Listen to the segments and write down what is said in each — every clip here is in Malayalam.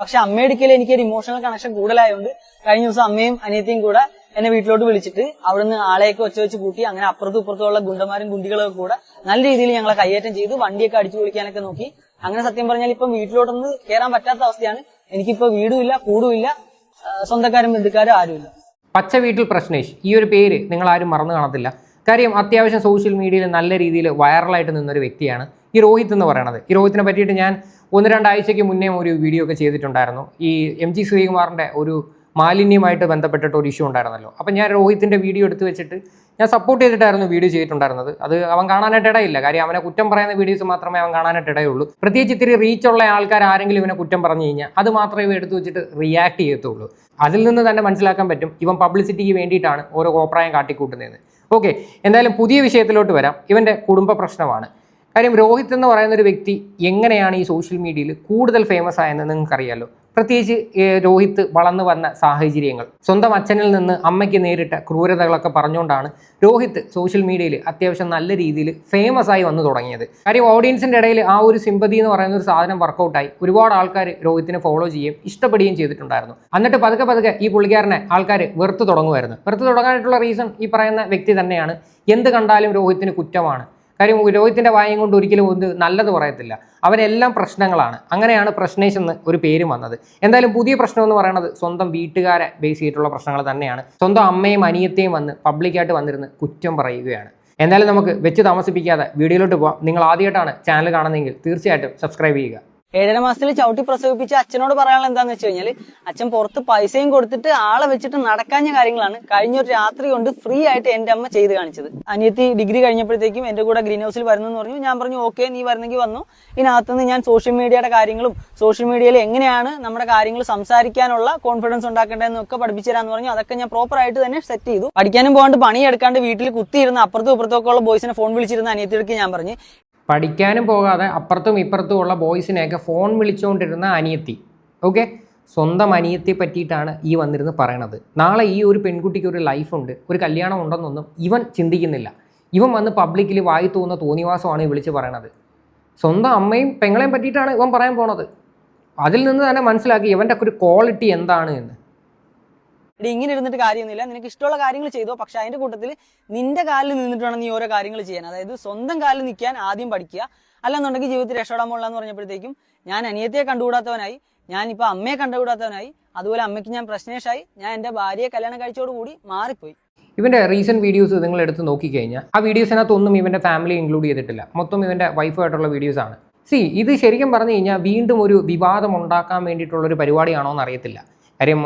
പക്ഷെ അമ്മയെടുക്കൽ എനിക്ക് ഒരു ഇമോഷണൽ കണക്ഷൻ കൂടുതലായതുകൊണ്ട് കഴിഞ്ഞ ദിവസം അമ്മയും അനിയത്തിയും കൂടെ എന്നെ വീട്ടിലോട്ട് വിളിച്ചിട്ട് അവിടുന്ന് ആളെയൊക്കെ ഒച്ച വെച്ച് കൂട്ടി അങ്ങനെ അപ്പുറത്തും ഇപ്പുറത്തുള്ള ഗുണ്ടന്മാരും ഗുണ്ടികളൊക്കെ കൂടെ നല്ല രീതിയിൽ ഞങ്ങളെ കയ്യേറ്റം ചെയ്തു വണ്ടിയൊക്കെ അടിച്ചു പൊളിക്കാനൊക്കെ നോക്കി. അങ്ങനെ സത്യം പറഞ്ഞാൽ ഇപ്പം വീട്ടിലോട്ടൊന്ന് കയറാൻ പറ്റാത്ത അവസ്ഥയാണ്. എനിക്കിപ്പോ വീടുമില്ല കൂടുമില്ല സ്വന്തക്കാരും ബന്ധുക്കാരും ആരുമില്ല പച്ച വീട്ടിൽ പ്രശ്നേഷ് ഈ ഒരു പേര് നിങ്ങൾ ആരും മറന്നു കാണത്തില്ല. കാര്യം അത്യാവശ്യം സോഷ്യൽ മീഡിയയിൽ നല്ല രീതിയിൽ വൈറലായിട്ട് നിന്നൊരു വ്യക്തിയാണ്. ഈ രോഹിത് എന്ന് പറയണത്. ഈ രോഹിത്തിനെ പറ്റിയിട്ട് ഞാൻ ഒന്ന് രണ്ടാഴ്ചയ്ക്ക് മുന്നേ ഒരു വീഡിയോ ഒക്കെ ചെയ്തിട്ടുണ്ടായിരുന്നു. ഈ എം ജി ശ്രീകുമാറിന്റെ ഒരു മാലിന്യമായിട്ട് ബന്ധപ്പെട്ടിട്ട് ഒരു ഇഷ്യൂ ഉണ്ടായിരുന്നല്ലോ. അപ്പം ഞാൻ രോഹിത്തിന്റെ വീഡിയോ എടുത്ത് വെച്ചിട്ട് ഞാൻ സപ്പോർട്ട് ചെയ്തിട്ടായിരുന്നു വീഡിയോ ചെയ്തിട്ടുണ്ടായിരുന്നത്. അത് അവൻ കാണാനായിട്ട് ഇടയില്ല. കാര്യം അവനെ കുറ്റം പറയുന്ന വീഡിയോസ് മാത്രമേ അവൻ കാണാനായിട്ട് ഇടയുള്ളൂ. പ്രത്യേകിച്ച് ഇത്തിരി റീച്ചുള്ള ആൾക്കാർ ആരെങ്കിലും ഇവനെ കുറ്റം പറഞ്ഞു കഴിഞ്ഞാൽ അത് മാത്രമേ ഇവ എടുത്ത് വെച്ചിട്ട് റിയാക്ട് ചെയ്യത്തുള്ളൂ. അതിൽ നിന്ന് തന്നെ മനസ്സിലാക്കാൻ പറ്റും. ഇവൻ പബ്ലിസിറ്റിക്ക് വേണ്ടിയിട്ടാണ് ഓരോ കോപ്രായം കാട്ടിക്കൂട്ടുന്നതെന്ന്. ഓക്കെ എന്തായാലും പുതിയ വിഷയത്തിലോട്ട് വരാം. ഇവന്റെ കുടുംബ പ്രശ്നമാണ്. കാര്യം രോഹിത് എന്ന് പറയുന്ന ഒരു വ്യക്തി എങ്ങനെയാണ് ഈ സോഷ്യൽ മീഡിയയിൽ കൂടുതൽ ഫേമസ് ആയെന്ന് നിങ്ങൾക്കറിയാലോ? പ്രത്യേകിച്ച് രോഹിത് വളർന്നു വന്ന സാഹചര്യങ്ങൾ. സ്വന്തം അച്ഛനിൽ നിന്ന് അമ്മയ്ക്ക് നേരിട്ട ക്രൂരതകളൊക്കെ പറഞ്ഞുകൊണ്ടാണ് രോഹിത് സോഷ്യൽ മീഡിയയിൽ അത്യാവശ്യം നല്ല രീതിയിൽ ഫേമസ് ആയി വന്നു തുടങ്ങിയത്. കാര്യം ഓഡിയൻസിന്റെ ഇടയിൽ ആ ഒരു സിമ്പതി എന്ന് പറയുന്ന ഒരു സാധനം വർക്കൗട്ടായി ഒരുപാട് ആൾക്കാർ രോഹിത്തിനെ ഫോളോ ചെയ്യുകയും ഇഷ്ടപ്പെടുകയും ചെയ്തിട്ടുണ്ടായിരുന്നു. എന്നിട്ട് പതുക്കെ പതുക്കെ ഈ പുള്ളിക്കാരനെ ആൾക്കാർ വെറുത്ത് തുടങ്ങുമായിരുന്നു. വെറുത്ത് തുടങ്ങാനായിട്ടുള്ള റീസൺ ഈ പറയുന്ന വ്യക്തി തന്നെയാണ്. എന്ത് കണ്ടാലും രോഹിത്തിന് കുറ്റമാണ്. കാര്യം രോഹിത്തിന്റെ വായം കൊണ്ട് ഒരിക്കലും ഒന്ന് നല്ലത് പറയത്തില്ല. അവരെല്ലാം പ്രശ്നങ്ങളാണ്. അങ്ങനെയാണ് പ്രശ്നേഷ് എന്ന് ഒരു പേര് വന്നത്. എന്തായാലും പുതിയ പ്രശ്നം എന്ന് പറയുന്നത് സ്വന്തം വീട്ടുകാരെ ബേസ് ചെയ്തിട്ടുള്ള പ്രശ്നങ്ങൾ തന്നെയാണ്. സ്വന്തം അമ്മയും അനിയത്തെയും വന്ന് പബ്ലിക്കായിട്ട് വന്നിരുന്ന് കുറ്റം പറയുകയാണ്. എന്തായാലും നമുക്ക് വെച്ച് താമസിപ്പിക്കാതെ വീഡിയോയിലോട്ട് പോകാം നിങ്ങൾ ആദ്യമായിട്ടാണ് ചാനൽ കാണുന്നതെങ്കിൽ തീർച്ചയായിട്ടും സബ്സ്ക്രൈബ് ചെയ്യുക. ഏഴര മാസത്തിൽ ചവിട്ടി പ്രസവിപ്പിച്ച അച്ഛനോട് പറയാനുള്ള എന്താന്ന് വെച്ച് കഴിഞ്ഞാൽ അച്ഛൻ പുറത്ത് പൈസയും കൊടുത്തിട്ട് ആളെ വെച്ചിട്ട് നടക്കാഞ്ഞ കാര്യങ്ങളാണ് കഴിഞ്ഞ ഒരു രാത്രി കൊണ്ട് ഫ്രീ ആയിട്ട് എന്റെ അമ്മ ചെയ്ത് കാണിച്ചത്. അനിയത്തി ഡിഗ്രി കഴിഞ്ഞപ്പോഴത്തേക്കും എന്റെ കൂടെ ഗ്രീൻ ഹൗസിൽ വരുന്നെന്ന് പറഞ്ഞു. ഞാൻ പറഞ്ഞു ഓക്കെ നീ വരുന്നെങ്കിൽ വന്നു. ഇതിനകത്തുനിന്ന് ഞാൻ സോഷ്യൽ മീഡിയയുടെ കാര്യങ്ങളും സോഷ്യൽ മീഡിയയിൽ എങ്ങനെയാണ് നമ്മുടെ കാര്യങ്ങൾ സംസാരിക്കാനുള്ള കോൺഫിഡൻസ് ഉണ്ടാക്കേണ്ടതെന്നൊക്കെ പഠിപ്പിച്ചു തരാന്ന് പറഞ്ഞു. അതൊക്കെ ഞാൻ പ്രോപ്പർ ആയിട്ട് തന്നെ സെറ്റ് ചെയ്തു. പഠിക്കാനും പോകാണ്ട് പണിയെടുക്കാണ്ട് വീട്ടിൽ കുത്തിയിരുന്ന അപ്പുറത്തും ഇപ്പുറത്തൊക്കെ ഉള്ള ബോയ്സിനെ ഫോൺ വിളിച്ചിരുന്ന അനിയത്തിക്ക് ഞാൻ പറഞ്ഞു പഠിക്കാനും പോകാതെ അപ്പുറത്തും ഇപ്പുറത്തും ഉള്ള ബോയ്സിനെയൊക്കെ ഫോൺ വിളിച്ചുകൊണ്ടിരുന്ന അനിയത്തി. ഓക്കെ? സ്വന്തം അനിയത്തെ പറ്റിയിട്ടാണ് ഈ വന്നിരുന്ന് പറയണത്. നാളെ ഈ ഒരു പെൺകുട്ടിക്ക് ഒരു ലൈഫുണ്ട് ഒരു കല്യാണം ഉണ്ടെന്നൊന്നും ഇവൻ ചിന്തിക്കുന്നില്ല. ഇവൻ വന്ന് പബ്ലിക്കിൽ വായി തോന്നുന്ന തോന്നിവാസമാണ് ഈ വിളിച്ച് പറയണത്. സ്വന്തം അമ്മയും പെങ്ങളെയും പറ്റിയിട്ടാണ് ഇവൻ പറയാൻ പോണത്. അതിൽ നിന്ന് തന്നെ മനസ്സിലാക്കി ഇവന്റെ ഒരു ക്വാളിറ്റി എന്താണ് എന്ന്. എടി ഇങ്ങനെ ഇരുന്നിട്ട് കാര്യമൊന്നുമില്ല. നിനക്ക് ഇഷ്ടമുള്ള കാര്യങ്ങൾ ചെയ്തോ. പക്ഷെ അതിന്റെ കൂട്ടത്തിൽ നിന്റെ കാലിൽ നിന്നിട്ട് വേണം നീ ഓരോ കാര്യങ്ങൾ ചെയ്യാൻ. അതായത് സ്വന്തം കാലിൽ നിൽക്കാൻ ആദ്യം പഠിക്കുക. അല്ലെന്നുണ്ടെങ്കിൽ ജീവിതത്തിൽ രക്ഷപ്പെടാൻ പോകില്ല എന്ന് പറഞ്ഞപ്പോഴത്തേക്കും ഞാൻ അനിയത്തെ കണ്ടുകൂടാത്തവനായി ഞാൻ ഇപ്പൊ അമ്മയെ കണ്ടുകൂടാത്തവനായി അതുപോലെ അമ്മയ്ക്ക് ഞാൻ പ്രശ്നേഷായി ഞാൻ എന്റെ ഭാര്യയെ കല്യാണം കഴിച്ചോടുകൂടി മാറിപ്പോയി. ഇവന്റെ റീസെന്റ് വീഡിയോസ് നിങ്ങൾ എടുത്ത് നോക്കിക്കഴിഞ്ഞാൽ ആ വീഡിയോസിനകത്തൊന്നും ഇവന്റെ ഫാമിലി ഇൻക്ലൂഡ് ചെയ്തിട്ടില്ല. മൊത്തം ഇവന്റെ വൈഫായിട്ടുള്ള ആണ്. സി ഇത് ശരിക്കും പറഞ്ഞു കഴിഞ്ഞാൽ വീണ്ടും ഒരു വിവാദം ഉണ്ടാക്കാൻ വേണ്ടിയിട്ടുള്ളൊരു പരിപാടിയാണോ എന്ന് അറിയത്തില്ല. കാര്യം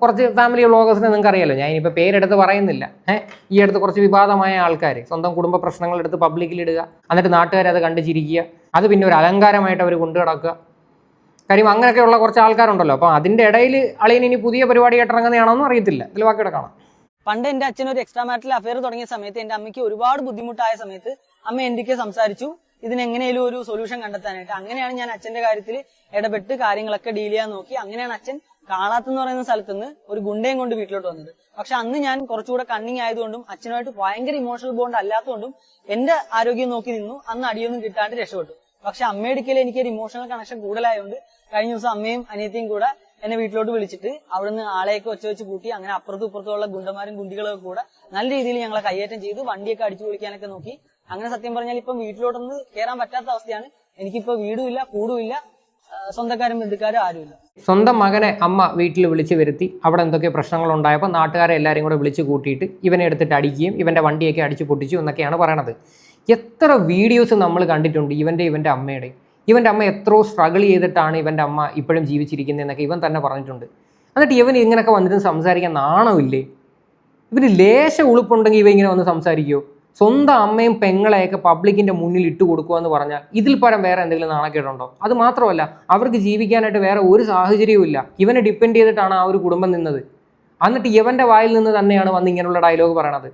കുറച്ച് ഫാമിലി വ്ളോഗേഴ്സിനെ നിങ്ങൾക്ക് അറിയാലോ ഞാൻ ഇനിയിപ്പോൾ പേരെടുത്ത് പറയുന്നില്ല. ഈ അടുത്ത് കുറച്ച് വിവാദമായ ആൾക്കാർ സ്വന്തം കുടുംബ പ്രശ്നങ്ങൾ എടുത്ത് പബ്ലിക്കിൽ ഇടുക എന്നിട്ട് നാട്ടുകാരെ അത് കണ്ട് ചിരിക്കുക അത് പിന്നെ ഒരു അലങ്കാരമായിട്ട് അവർ കൊണ്ടു കിടക്കുക കാര്യം അങ്ങനെയൊക്കെയുള്ള കുറച്ച് ആൾക്കാരുണ്ടല്ലോ അപ്പോൾ അതിന്റെ ഇടയിൽ അളിയൻ ഇനി പുതിയ പരിപാടിയായിട്ട് ഇറങ്ങുന്നതാണോ എന്ന് അറിയത്തില്ല ഇതിൽ ബാക്കിയുടെ കാണാം പണ്ട് എന്റെ അച്ഛൻ ഒരു എക്സ്ട്രാ മാരിറ്റൽ അഫയർ തുടങ്ങിയ സമയത്ത് എന്റെ അമ്മയ്ക്ക് ഒരുപാട് ബുദ്ധിമുട്ടായ സമയത്ത് അമ്മ എന്തൊക്കെ സംസാരിച്ചു. ഇതിനെങ്ങനെയും ഒരു സൊല്യൂഷൻ കണ്ടെത്താനായിട്ട്. അങ്ങനെയാണ് ഞാൻ അച്ഛന്റെ കാര്യത്തിൽ ഇടപെട്ട് കാര്യങ്ങളൊക്കെ ഡീൽ ചെയ്യാൻ നോക്കി. അങ്ങനെയാണ് അച്ഛൻ കാളാത്തെന്ന് പറയുന്ന സ്ഥലത്ത് നിന്ന് ഒരു ഗുണ്ടയും കൊണ്ട് വീട്ടിലോട്ട് വന്നത്. പക്ഷെ അന്ന് ഞാൻ കുറച്ചുകൂടെ കണ്ണിങ് ആയതുകൊണ്ടും അച്ഛനുമായിട്ട് ഭയങ്കര ഇമോഷണൽ ബോണ്ട് അല്ലാത്തതുകൊണ്ടും എന്റെ ആരോഗ്യം നോക്കി നിന്നു. അന്ന് അടിയൊന്നും കിട്ടാണ്ട് രക്ഷപ്പെട്ടു. പക്ഷെ അമ്മയെടുക്കൽ എനിക്ക് ഒരു ഇമോഷണൽ കണക്ഷൻ കൂടുതലായതുകൊണ്ട് കഴിഞ്ഞ ദിവസം അമ്മയും അനിയത്തിയും കൂടെ എന്നെ വീട്ടിലോട്ട് വിളിച്ചിട്ട് അവിടുന്ന് ആളെയൊക്കെ ഒച്ച വെച്ച് കൂട്ടി അങ്ങനെ അപ്പുറത്തും ഇപ്പുറത്തുള്ള ഗുണ്ടന്മാരും ഗുണ്ടികളൊക്കെ കൂടെ നല്ല രീതിയിൽ ഞങ്ങളെ കയ്യേറ്റം ചെയ്തു. വണ്ടിയൊക്കെ അടിച്ചു പൊളിക്കാനൊക്കെ നോക്കി. അങ്ങനെ സത്യം പറഞ്ഞാൽ ഇപ്പം വീട്ടിലോട്ടൊന്ന് കയറാൻ പറ്റാത്ത അവസ്ഥയാണ്. എനിക്കിപ്പോ വീടുമില്ല കൂടുമില്ല സ്വന്തക്കാരും ബന്ധുക്കാരും ആരുമില്ല. സ്വന്തം മകനെ അമ്മ വീട്ടിൽ വിളിച്ചു വരുത്തി അവിടെ എന്തൊക്കെ പ്രശ്നങ്ങൾ ഉണ്ടായപ്പോൾ നാട്ടുകാരെ എല്ലാവരും കൂടെ വിളിച്ചു കൂട്ടിയിട്ട് ഇവനെ എടുത്തിട്ട് അടിക്കുകയും ഇവന്റെ വണ്ടിയൊക്കെ അടിച്ചു പൊട്ടിച്ചു എന്നൊക്കെയാണ് പറയണത്. എത്ര വീഡിയോസ് നമ്മൾ കണ്ടിട്ടുണ്ട് ഇവന്റെ ഇവന്റെ അമ്മയുടെ ഇവന്റെ അമ്മ എത്രയോ സ്ട്രഗിൾ ചെയ്തിട്ടാണ് ഇവന്റെ അമ്മ ഇപ്പോഴും ജീവിച്ചിരിക്കുന്നതെന്നൊക്കെ ഇവൻ തന്നെ പറഞ്ഞിട്ടുണ്ട്. എന്നിട്ട് ഇവൻ ഇങ്ങനെയൊക്കെ വന്നിട്ട് സംസാരിക്കാൻ നാണമില്ലേ? ഇവന് ലേശ ഉളുപ്പുണ്ടെങ്കിൽ ഇവ ഇങ്ങനെ വന്ന് സംസാരിക്കുമോ സ്വന്തം അമ്മയും പെങ്ങളെയൊക്കെ പബ്ലിക്കിന്റെ മുന്നിൽ ഇട്ട് കൊടുക്കുക എന്ന് പറഞ്ഞാൽ ഇതിൽ പരം വേറെ എന്തെങ്കിലും നാണക്കേടുണ്ടോ? അത് മാത്രമല്ല അവർക്ക് ജീവിക്കാനായിട്ട് വേറെ ഒരു സാഹചര്യവും ഇല്ല. ഇവനെ ഡിപ്പെൻഡ് ചെയ്തിട്ടാണ് ആ ഒരു കുടുംബം നിന്നത്. എന്നിട്ട് ഇവന്റെ വായിൽ നിന്ന് തന്നെയാണ് വന്ന് ഇങ്ങനെയുള്ള ഡയലോഗ് പറയണത്.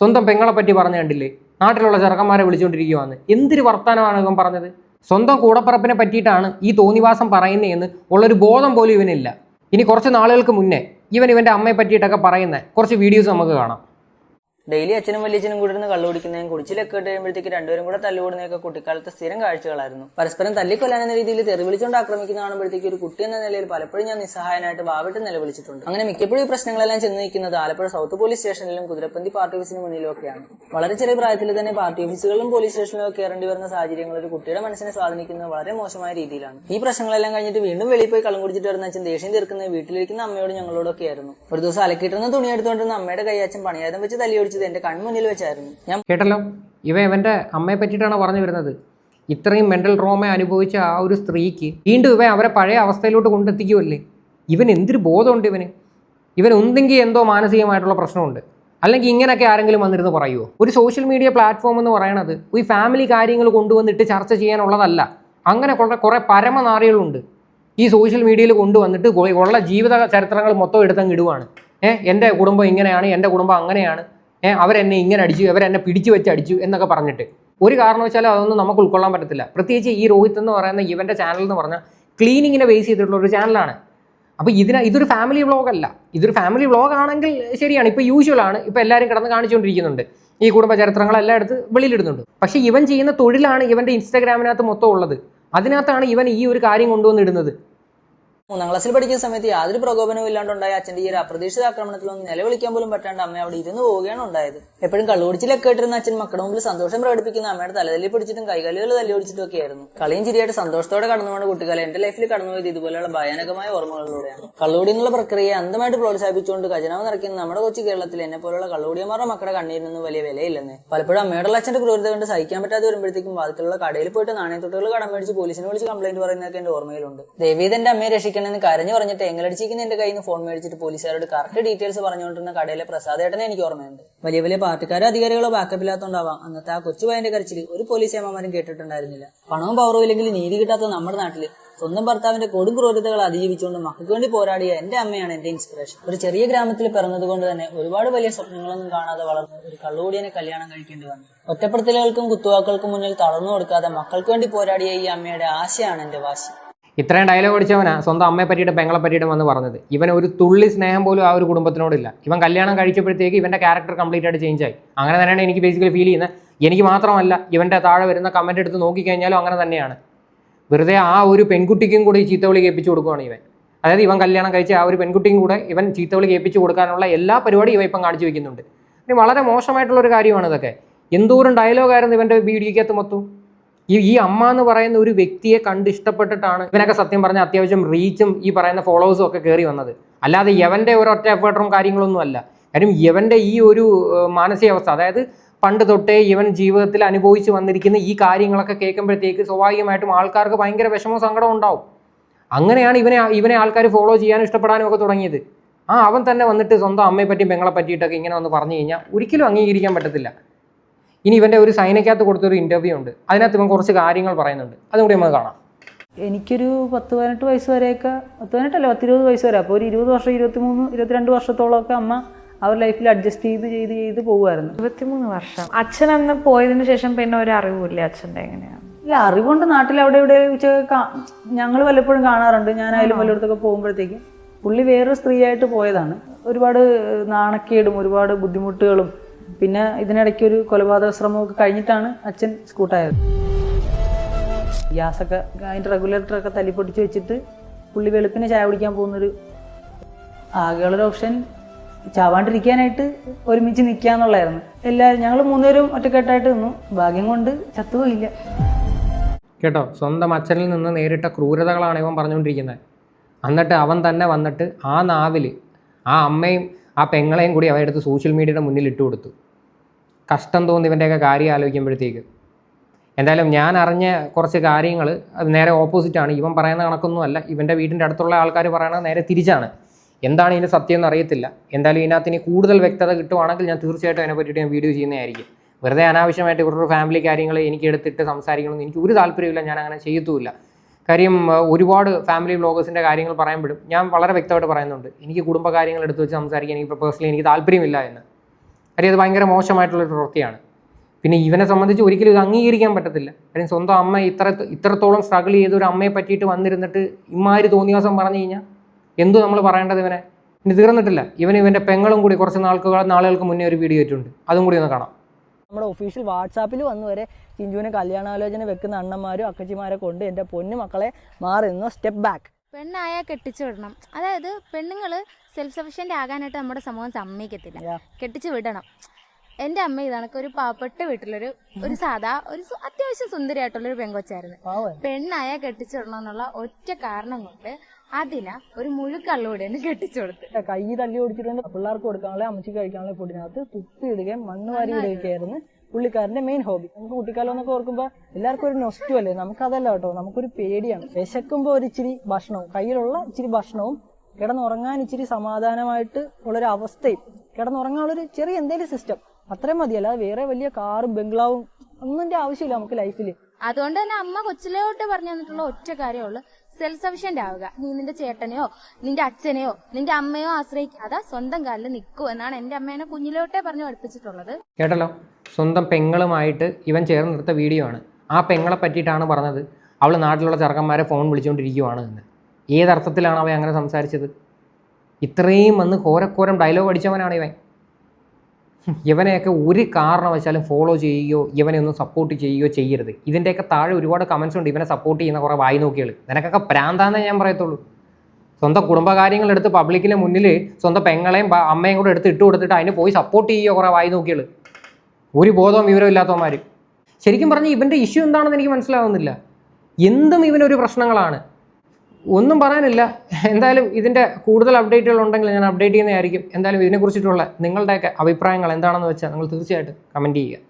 സ്വന്തം പെങ്ങളെ പറ്റി പറഞ്ഞു കണ്ടില്ലേ? നാട്ടിലുള്ള ചെറുക്കന്മാരെ വിളിച്ചുകൊണ്ടിരിക്കുവാന്ന്. എന്തൊരു വർത്തമാനമാണ് ഇവൻ പറഞ്ഞത്? സ്വന്തം കൂടപ്പറപ്പിനെ പറ്റിയിട്ടാണ് ഈ തോന്നിവാസം പറയുന്നതെന്ന് ഉള്ളൊരു ബോധം പോലും ഇവനില്ല. ഇനി കുറച്ച് നാളുകൾക്ക് മുന്നേ ഇവൻ ഇവന്റെ അമ്മയെ പറ്റിയിട്ടൊക്കെ പറയുന്ന. കുറച്ച് വീഡിയോസ് നമുക്ക് കാണാം. ഡെയിലി അച്ഛനും വലിയച്ഛനും കൂടി ഇരുന്ന് കള്ളു കുടിക്കുന്നതും കുടിച്ചിലൊക്കെ കഴിയുമ്പോഴത്തേക്ക് രണ്ടുപേരും കൂടെ തല്ലുകൂടുന്നതൊക്കെ കുട്ടിക്കാലത്തെ സ്ഥിരം കാഴ്ചകളായിരുന്നു. പരസ്പരം തല്ലിക്കൊല്ലാൻ എന്ന രീതിയിൽ തെറി വിളിച്ചുകൊണ്ട് ആക്രമിക്കുന്ന കാണുമ്പോഴത്തേക്ക് ഒരു കുട്ടി എന്ന നിലയിൽ പലപ്പോഴും ഞാൻ നിസ്സഹായനായിട്ട് വാവിട്ട് നിലവിളിച്ചിട്ടുണ്ട്. അങ്ങനെ മിക്കപ്പോഴും ഈ പ്രശ്നങ്ങളെല്ലാം ചെന്ന് നിൽക്കുന്നത് ആലപ്പുഴ സൗത്ത് പോലീസ് സ്റ്റേഷനിലും കുതിരപ്പന്തി പാർട്ടി ഓഫീസിന് മുന്നിലും ഒക്കെയാണ് വളരെ ചെറിയ പ്രായത്തിൽ തന്നെ പാർട്ടി ഓഫീസുകളിലും പോലീസ് സ്റ്റേഷനിലും കയറേണ്ടി വരുന്ന സാഹചര്യങ്ങൾ ഒരു കുട്ടിയുടെ മനസ്സിനെ സ്വാധീനിക്കുന്നത് വളരെ മോശമായ രീതിയിലാണ്. ഈ പ്രശ്നങ്ങളെല്ലാം കഴിഞ്ഞിട്ട് വീണ്ടും വെളിയിൽ പോയി കള്ളം കുടിച്ചിട്ട് വരുന്ന അച്ഛൻ ദേഷ്യം തീർക്കുന്നത് വീട്ടിലിരിക്കുന്ന അമ്മയോട് ഞങ്ങളോടൊക്കെ ആയിരുന്നു ഒരു ദിവസം അലക്കിട്ടുന്ന തുണി എടുത്തുകൊണ്ടിരുന്ന അമ്മയുടെ കൈ അച്ഛൻ പണിയാതം വെച്ച് തല്ലി ഓടിച്ചത് എന്റെ കൺമുന്നിൽ വെച്ചായിരുന്നു. ഞാൻ കേട്ടല്ലോ? ഇവ ഇവന്റെ അമ്മയെ പറ്റിയിട്ടാണ് പറഞ്ഞു വരുന്നത്. ഇത്രയും മെന്റൽ ട്രോമ അനുഭവിച്ച ആ ഒരു സ്ത്രീക്ക് വീണ്ടും ഇവ അവരെ പഴയ അവസ്ഥയിലോട്ട് കൊണ്ടെത്തിക്കുമല്ലേ ഇവൻ എന്തൊരു ബോധമുണ്ട് ഇവന്? ഇവൻ ഒന്നെങ്കിൽ എന്തോ മാനസികമായിട്ടുള്ള പ്രശ്നമുണ്ട്. അല്ലെങ്കിൽ ഇങ്ങനെയൊക്കെ ആരെങ്കിലും വന്നിരുന്ന് പറയുമോ ഒരു സോഷ്യൽ മീഡിയ പ്ലാറ്റ്ഫോം എന്ന് പറയണത് ഈ ഫാമിലി കാര്യങ്ങൾ കൊണ്ടുവന്നിട്ട് ചർച്ച ചെയ്യാനുള്ളതല്ല. അങ്ങനെ കുറേ കുറേ പരമനാറികളുണ്ട്. ഈ സോഷ്യൽ മീഡിയയിൽ കൊണ്ടുവന്നിട്ട് ഉള്ള ജീവിത ചരിത്രങ്ങൾ മൊത്തം എടുത്തങ്ങ് ഇടുവാണ്. ഏഹ് എന്റെ കുടുംബം ഇങ്ങനെയാണ് എന്റെ കുടുംബം അങ്ങനെയാണ്. അവരെന്നെ ഇങ്ങനെ അടിച്ചു അവരെന്നെ പിടിച്ചു വെച്ച് അടിച്ചു എന്നൊക്കെ പറഞ്ഞിട്ട്. ഒരു കാരണവശാലും അതൊന്നും നമുക്ക് ഉൾക്കൊള്ളാൻ പറ്റത്തില്ല. പ്രത്യേകിച്ച് ഈ രോഹിത് എന്ന് പറയുന്ന ഇവന്റെ ചാനൽ എന്ന് പറഞ്ഞാൽ ക്ലീനിങ്ങിനെ ബേസ് ചെയ്തിട്ടുള്ള ഒരു ചാനലാണ് അപ്പോൾ ഇതിന് ഇതൊരു ഫാമിലി വ്ളോഗ് അല്ല. ഇതൊരു ഫാമിലി വ്ളോഗ് ആണെങ്കിൽ ശരിയാണ്. ഇപ്പോൾ ആണ്. ഇപ്പോൾ എല്ലാവരും കിടന്ന് കാണിച്ചുകൊണ്ടിരിക്കുന്നുണ്ട്. ഈ കുടുംബ ചരിത്രങ്ങളെല്ലാം എടുത്ത് വെളിയിലിടുന്നുണ്ട്. പക്ഷേ ഇവൻ ചെയ്യുന്ന തൊഴിലാണ് ഇവന്റെ ഇൻസ്റ്റാഗ്രാമിനകത്ത് മൊത്തം ഉള്ളത്. അതിനകത്താണ് ഇവൻ ഈ ഒരു കാര്യം കൊണ്ടുവന്നിടുന്നത് മൂന്നാം ക്ലാസ്സിൽ പഠിക്കുന്ന സമയത്ത് യാതൊരു പ്രകോപനവും ഇല്ലാണ്ടുണ്ടായ അച്ഛന്റെ ഈ ഒരു അപ്രതീക്ഷിത ആക്രമണത്തിലൊന്നും നിലവിളിക്കാൻ പോലും പറ്റാണ്ട് അമ്മ അവിടെ ഇരുന്ന് പോവുകയാണ് ഉണ്ടായത്. എപ്പോഴും കള്ളുപിടിച്ചിലൊക്കെ ഇട്ടിരുന്ന അച്ഛൻ മക്കളുടെ മുമ്പിൽ സന്തോഷം പ്രകടിപ്പിക്കുന്ന അമ്മയുടെ തലതല്ലി പിടിച്ചിട്ടും കൈകാലുകൾ തല്ലി ഓടിച്ചിട്ടും ഒക്കെ ആയിരുന്നു. കളിയും ചിരിയായിട്ട് സന്തോഷത്തോടെ കടന്നുപോണ കുട്ടികളെ എന്റെ ലൈഫിൽ കടന്നുപോയത് ഇതുപോലെയുള്ള ഭയാനകമായ ഓർമ്മകളിലൂടെയാണ്. കള്ളുകൂടി എന്നുള്ള പ്രക്രിയയെ അന്തമായിട്ട് പ്രോത്സാഹിപ്പിച്ചുകൊണ്ട് ഖജനാവ് നിറയ്ക്കുന്ന നമ്മുടെ കൊച്ചു കേരളത്തിൽ എന്നെ പോലുള്ള കള്ളുകൂടിയന്മാരുടെ മക്കളുടെ കണ്ണീരിനൊന്നും വലിയ വിലയില്ലെന്ന്. പലപ്പോഴും അമ്മയുടെ അച്ഛന്റെ ക്രൂരത കൊണ്ട് സഹിക്കാൻ പറ്റാതെ വരുമ്പോഴത്തേക്കും വാതിലുള്ള കടയിൽ പോയിട്ട് നാണയത്തൊട്ടുകൾ കടം മേടിച്ച് പോലീസിനെ വിളിച്ച് കംപ്ലൈന്റ് പറയുന്നതൊക്കെ എന്റെ ഓർമ്മയിലുണ്ട്. ദേവീത് എന്റെ അമ്മയെ രക്ഷിക്കണമെന്ന് കരഞ്ഞു പറഞ്ഞിട്ട് എങ്ങലടിച്ചിരിക്കുന്ന എന്റെ കയ്യിൽ നിന്ന് ഫോൺ മേടിച്ചിട്ട് പോലീസുകാരോട് കറക്റ്റ് ഡീറ്റെയിൽസ് പറഞ്ഞുകൊണ്ടിരുന്ന കടയിലെ പ്രസാദേട്ടനെ എനിക്ക് ഓർമ്മയുണ്ട്. വലിയ വലിയ പാർട്ടിക്കാരോ അധികാരികളോ ബാക്കപ്പ് ഇല്ലാത്തതുകൊണ്ടാവാം അന്നത്തെ ആ കൊച്ചു പയ്യന്റെ കരച്ചിൽ ഒരു പോലീസ് ഏമാരും കേട്ടിട്ടുണ്ടായിരുന്നില്ല. പണവും പവറും ഇല്ലെങ്കിൽ നീതി കിട്ടാത്ത നമ്മുടെ നാട്ടിൽ സ്വന്തം ഭർത്താവിന്റെ കൊടും ക്രൂരതകൾ അതിജീവിച്ചുകൊണ്ട് മക്കൾക്ക് വേണ്ടി പോരാടിയ എന്റെ അമ്മയാണ് എന്റെ ഇൻസ്പിറേഷൻ ഒരു ചെറിയ ഗ്രാമത്തിൽ പിറന്നതുകൊണ്ട് തന്നെ ഒരുപാട് വലിയ സ്വപ്നങ്ങളൊന്നും കാണാതെ വളർന്ന് ഒരു കള്ളുകൂടിയനെ കല്യാണം കഴിക്കേണ്ടി വന്നു. ഒറ്റപ്പെടുത്തലുകൾക്കും കുത്തുവാക്കൾക്കും മുന്നിൽ തളർന്നു കൊടുക്കാതെ മക്കൾക്ക് വേണ്ടി പോരാടിയ ഈ അമ്മയുടെ ആശയാണ് എന്റെ വാശി. ഇത്രയും ഡയലോഗ് അടിച്ചവനാ സ്വന്തം അമ്മയെ പറ്റിയിട്ട് പെങ്ങളെ പറ്റിയിട്ട് വന്ന് പറഞ്ഞത്. ഇവൻ ഒരു തുള്ളി സ്നേഹം പോലും ആ ഒരു കുടുംബത്തിനോടില്ല. ഇവൻ കല്യാണം കഴിച്ചപ്പോഴത്തേക്ക് ഇവന്റെ ക്യാരക്ടർ കംപ്ലീറ്റ് ആയിട്ട് ചേഞ്ച് ആയി. അങ്ങനെ തന്നെയാണ് എനിക്ക് ബേസിക്കലി ഫീൽ ചെയ്യുന്നത്. എനിക്ക് മാത്രമല്ല ഇവന്റെ താഴെ വരുന്ന കമന്റ് എടുത്ത് നോക്കിക്കഴിഞ്ഞാലും അങ്ങനെ തന്നെയാണ്. വെറുതെ ആ ഒരു പെൺകുട്ടിക്കും കൂടി ചീത്തവിളി കേൾപ്പിച്ചു കൊടുക്കുകയാണ് ഇവൻ. അതായത് ഇവൻ കല്യാണം കഴിച്ച ആ ഒരു പെൺകുട്ടിയും കൂടെ ഇവൻ ചീത്തവിളി കേൾപ്പിച്ചു കൊടുക്കാനുള്ള എല്ലാ പരിപാടിയും ഇവ ഇപ്പം കാണിച്ചു വെക്കുന്നുണ്ട്. ഇനി വളരെ മോശമായിട്ടുള്ള ഒരു കാര്യമാണ് ഇതൊക്കെ. എന്തോരം ഡയലോഗായിരുന്നു ഇവന്റെ വീഡിയോക്കകത്ത് മൊത്തം? ഈ ഈ അമ്മ എന്ന് പറയുന്ന ഒരു വ്യക്തിയെ കണ്ട് ഇഷ്ടപ്പെട്ടിട്ടാണ് ഇവനൊക്കെ സത്യം പറഞ്ഞ അത്യാവശ്യം റീച്ചും ഈ പറയുന്ന ഫോളോവേഴ്സും ഒക്കെ കയറി വന്നത്. അല്ലാതെ യവന്റെ ഒരൊറ്റ എഫേർട്ടും കാര്യങ്ങളൊന്നും അല്ല. കാര്യം യവന്റെ ഈ ഒരു മാനസികാവസ്ഥ അതായത് പണ്ട് തൊട്ടേ ഇവൻ ജീവിതത്തിൽ അനുഭവിച്ച് വന്നിരിക്കുന്ന ഈ കാര്യങ്ങളൊക്കെ കേൾക്കുമ്പോഴത്തേക്ക് സ്വാഭാവികമായിട്ടും ആൾക്കാർക്ക് ഭയങ്കര വിഷമവും സങ്കടവും ഉണ്ടാവും. അങ്ങനെയാണ് ഇവനെ ഇവനെ ആൾക്കാർ ഫോളോ ചെയ്യാനും ഇഷ്ടപ്പെടാനും ഒക്കെ തുടങ്ങിയത്. ആ അവൻ തന്നെ വന്നിട്ട് സ്വന്തം അമ്മയെ പറ്റിയും പെങ്ങളെ പറ്റിയിട്ടൊക്കെ ഇങ്ങനെ വന്ന് പറഞ്ഞു കഴിഞ്ഞാൽ ഒരിക്കലും അംഗീകരിക്കാൻ പറ്റത്തില്ല. ഇനി ഇവന്റെ ഒരു സൈനയ്ക്കകത്ത് കൊടുത്തൊരു ഇന്റർവ്യൂ ഉണ്ട്. അതിനകത്ത് ഇവൻ കുറച്ച് കാര്യങ്ങൾ പറയുന്നുണ്ട്. അതും കൂടി നമുക്ക് കാണാം. എനിക്കൊരു പത്ത് പതിനെട്ട് വയസ്സ് വരെയൊക്കെ പത്ത് പതിനെട്ടല്ല പത്തിരുപത് വയസ്സ് വരെ. അപ്പോൾ ഒരു ഇരുപത് വർഷം ഇരുപത്തി മൂന്ന് ഇരുപത്തിരണ്ട് വർഷത്തോളമൊക്കെ അമ്മ അവർ ലൈഫിൽ അഡ്ജസ്റ്റ് ചെയ്ത് ചെയ്ത് ചെയ്ത് പോകുമായിരുന്നു. ഇരുപത്തിമൂന്ന് വർഷം. അച്ഛൻ അന്ന് പോയതിനു ശേഷം പിന്നെ ഒരു അറിവില്ല അച്ഛന്റെ എങ്ങനെയാണ്. ഇല്ല അറിവുണ്ട് നാട്ടിൽ അവിടെ ഇവിടെ ഞങ്ങൾ വല്ലപ്പോഴും കാണാറുണ്ട്. ഞാനായാലും വല്ലയിടത്തൊക്കെ പോകുമ്പോഴത്തേക്കും പുള്ളി വേറൊരു സ്ത്രീയായിട്ട് പോയതാണ്. ഒരുപാട് നാണക്കേടും ഒരുപാട് ബുദ്ധിമുട്ടുകളും പിന്നെ ഇതിനിടയ്ക്ക് ഒരു കൊലപാതക ശ്രമമൊക്കെ കഴിഞ്ഞിട്ടാണ് അച്ഛൻ സ്കൂട്ടായത്. ഗ്യാസൊക്കെ അതിന്റെ റെഗുലേറ്ററൊക്കെ തല്ലിപ്പൊട്ടിച്ച് വെച്ചിട്ട് പുള്ളി വെളുപ്പിന് ചായ കുടിക്കാൻ പോകുന്നൊരു ആകെയുള്ളൊരു ഓപ്ഷൻ ചാവാണ്ടിരിക്കാനായിട്ട് ഒരുമിച്ച് നിൽക്കുക എന്നുള്ളതായിരുന്നു എല്ലാവരും ഞങ്ങൾ മൂന്നുപേരും ഒറ്റക്കെട്ടായിട്ട് നിന്നു. ഭാഗ്യം കൊണ്ട് ചത്തുപോയില്ല. കേട്ടോ സ്വന്തം അച്ഛനിൽ നിന്ന് നേരിട്ട ക്രൂരതകളാണ് ഇവൻ പറഞ്ഞുകൊണ്ടിരിക്കുന്നത്. എന്നിട്ട് അവൻ തന്നെ വന്നിട്ട് ആ നാവിൽ ആ അമ്മയും ആ പെങ്ങളെയും കൂടി അവരെടുത്ത് സോഷ്യൽ മീഡിയയുടെ മുന്നിൽ ഇട്ട് കൊടുത്തു കഷ്ടം തോന്നി ഇവന്റെയൊക്കെ കാര്യം ആലോചിക്കുമ്പോഴത്തേക്ക്. എന്തായാലും ഞാൻ അറിഞ്ഞ കുറച്ച് കാര്യങ്ങൾ അത് നേരെ ഓപ്പോസിറ്റാണ് ഇവൻ പറയുന്ന കണക്കൊന്നും അല്ല ഇവന്റെ വീടിന്റെ അടുത്തുള്ള ആൾക്കാർ പറയണത് നേരെ തിരിച്ചാണ്. എന്താണ് ഇതിന്റെ സത്യം എന്ന് അറിയത്തില്ല. എന്തായാലും ഇതിനകത്ത് ഇനി കൂടുതൽ വ്യക്തത കിട്ടുവാണെങ്കിൽ ഞാൻ തീർച്ചയായിട്ടും അതിനെ പറ്റിയിട്ട് ഞാൻ വീഡിയോ ചെയ്യുന്നതായിരിക്കും. വെറുതെ അനാവശ്യമായിട്ട് ഇവരുടെ ഫാമിലി കാര്യങ്ങൾ എനിക്ക് എടുത്തിട്ട് സംസാരിക്കണമെന്ന് എനിക്ക് ഒരു താല്പര്യമില്ല ഞാൻ അങ്ങനെ ചെയ്യത്തുമില്ല. കാര്യം ഒരുപാട് ഫാമിലി വ്ളോഗേഴ്സിന്റെ കാര്യങ്ങൾ പറയുമ്പോഴും ഞാൻ വളരെ വ്യക്തമായിട്ട് പറയുന്നുണ്ട്. എനിക്ക് കുടുംബ കാര്യങ്ങൾ എടുത്ത് വെച്ച് സംസാരിക്കാൻ എനിക്ക് പേഴ്സണലി എനിക്ക് താല്പര്യമില്ല എന്ന്. കാര്യം അത് ഭയങ്കര മോശമായിട്ടുള്ളൊരു പ്രവൃത്തിയാണ്. പിന്നെ ഇവനെ സംബന്ധിച്ച് ഒരിക്കലും ഇത് അംഗീകരിക്കാൻ പറ്റത്തില്ല. കാര്യം സ്വന്തം അമ്മ ഇത്ര ഇത്രത്തോളം സ്ട്രഗിൾ ചെയ്ത ഒരു അമ്മയെ പറ്റിയിട്ട് വന്നിരുന്നിട്ട് ഇമാര് തോന്നിയാസം പറഞ്ഞു കഴിഞ്ഞാൽ എന്തു നമ്മൾ പറയേണ്ടത് ഇവനെ? ഇനി തീർന്നിട്ടില്ല. ഇവൻ ഇവന്റെ പെങ്ങളും കൂടി കുറച്ച് നാൾക്ക് നാളുകൾക്ക് മുന്നേ ഒരു വീഡിയോ ഇട്ടിട്ടുണ്ട്. അതും കൂടി ഒന്ന് കാണാം. നമ്മുടെ ഒഫീഷ്യൽ വാട്സാപ്പിൽ വന്നു വരെ ചിഞ്ചുവിനെ കല്യാണാലോചന വെക്കുന്ന അണ്ണന്മാരും അക്കച്ചിമാരെ കൊണ്ട് എന്റെ പൊന്നു മക്കളെ മാറി നിന്നോ. സ്റ്റെപ്പ് ബാക്ക് പെണ്ണായാൽ കെട്ടിച്ചു വിടണം. അതായത് പെണ്ണുങ്ങൾ സെൽഫ് സഫിഷ്യന്റ് ആകാനായിട്ട് നമ്മുടെ സമൂഹം സമ്മതിക്കത്തില്ല. കെട്ടിച്ചു വിടണം. എന്റെ അമ്മ ഇതാണ് ഒരു പാവപ്പെട്ട വീട്ടിലൊരു ഒരു സാധാ ഒരു അത്യാവശ്യം സുന്ദരിയായിട്ടുള്ള ഒരു പെങ്കൊച്ചായിരുന്നു പെണ്ണായ കെട്ടിച്ചു വിടണം എന്നുള്ള ഒറ്റ കാരണം കൊണ്ട് അതിന ഒരു മുഴുക്കള്ളൂടെ കെട്ടിച്ചു കൊടുത്തു. കൈ തല്ലി ഓടിച്ചിട്ടുണ്ട്. പിള്ളേർക്ക് കൊടുക്കാനുള്ള അമ്മച്ചിക്ക് കഴിക്കാനുള്ള പൊടിനകത്ത് തുപ്പിയിടുകയും മണ്ണ് വാരി ഇടുകയൊക്കെയായിരുന്നു. പുള്ളിക്കാരന്റെ മെയിൻ ഹോബി നമുക്ക് കുട്ടിക്കാലം എന്നൊക്കെ ഓർക്കുമ്പോൾ എല്ലാവർക്കും ഒരു നൊസ്റ്റു അല്ലേ? നമുക്കതല്ല കേട്ടോ. നമുക്കൊരു പേടിയാണ്. വിശക്കുമ്പോൾ ഒരു ഇച്ചിരി ഭക്ഷണവും കയ്യിലുള്ള ഇച്ചിരി ഭക്ഷണവും കിടന്നുറങ്ങാൻ ഇച്ചിരി സമാധാനമായിട്ട് ഉള്ളൊരു അവസ്ഥയും കിടന്നുറങ്ങാനുള്ളൊരു ചെറിയ എന്തെങ്കിലും സിസ്റ്റം അത്രയും മതി അല്ലാതെ വേറെ വലിയ കാറും ബംഗ്ലാവും ഒന്നിന്റെ ആവശ്യമില്ല നമുക്ക് ലൈഫിൽ അതുകൊണ്ട് തന്നെ അമ്മ കൊച്ചിലോട്ട് പറഞ്ഞു തന്നിട്ടുള്ള ഒറ്റ കാര്യമുള്ളൂ സെൽഫ് സഫിഷ്യന്റ് ആവുക. നീ നിന്റെ ചേട്ടനെയോ നിന്റെ അച്ഛനെയോ നിന്റെ അമ്മയോ ആശ്രയിക്കാതെ സ്വന്തം കാലിൽ നിൽക്കൂ എന്നാണ് എന്റെ അമ്മേനെ കുഞ്ഞിലോട്ടേ പറഞ്ഞു പഠിപ്പിച്ചിട്ടുള്ളത്. കേട്ടല്ലോ? സ്വന്തം പെങ്ങളുമായിട്ട് ഇവൻ ചേർന്ന് നിർത്ത വീഡിയോ ആണ്. ആ പെങ്ങളെ പറ്റിയിട്ടാണ് പറഞ്ഞത്. അവൾ നാട്ടിലുള്ള ചെറുക്കന്മാരെ ഫോൺ വിളിച്ചുകൊണ്ടിരിക്കുവാണ് എന്ന്. ഏതർത്ഥത്തിലാണ് അവൻ അങ്ങനെ സംസാരിച്ചത്? ഇത്രയും വന്ന് ഘോരക്കോരം ഡയലോഗ് അടിച്ചവനാണ് ഇവൻ. ഇവനെയൊക്കെ ഒരു കാരണവശാലും ഫോളോ ചെയ്യുകയോ ഇവനെ ഒന്നും സപ്പോർട്ട് ചെയ്യുകയോ ചെയ്യരുത്. ഇതിന്റെയൊക്കെ താഴെ ഒരുപാട് കമൻസ് ഉണ്ട് ഇവനെ സപ്പോർട്ട് ചെയ്യുന്ന കുറേ വായി നോക്കികൾ നിനക്കൊക്കെ പ്രാന്താന്നേ ഞാൻ പറയത്തുള്ളൂ. സ്വന്തം കുടുംബകാര്യങ്ങൾ എടുത്ത് പബ്ലിക്കിന് മുന്നിൽ സ്വന്തം പെങ്ങളെയും അമ്മയും കൂടെ എടുത്ത് ഇട്ട് കൊടുത്തിട്ട് അതിന് പോയി സപ്പോർട്ട് ചെയ്യുക കുറേ വായി നോക്കികൾ ഒരു ബോധവും വിവരവും ഇല്ലാത്തവന്മാർ ശരിക്കും പറഞ്ഞാൽ ഇവന്റെ ഇഷ്യൂ എന്താണെന്ന് എനിക്ക് മനസ്സിലാവുന്നില്ല. എന്തും ഇവനൊരു പ്രശ്നങ്ങളാണ്. ഒന്നും പറയാനില്ല. എന്തായാലും ഇതിന്റെ കൂടുതൽ അപ്ഡേറ്റുകൾ ഉണ്ടെങ്കിൽ ഞാൻ അപ്ഡേറ്റ് ചെയ്യുന്നതായിരിക്കും. എന്തായാലും ഇതിനെക്കുറിച്ചിട്ടുള്ള നിങ്ങളുടെയൊക്കെ അഭിപ്രായങ്ങൾ എന്താണെന്ന് വെച്ചാൽ നിങ്ങൾ തീർച്ചയായിട്ടും കമന്റ് ചെയ്യുക.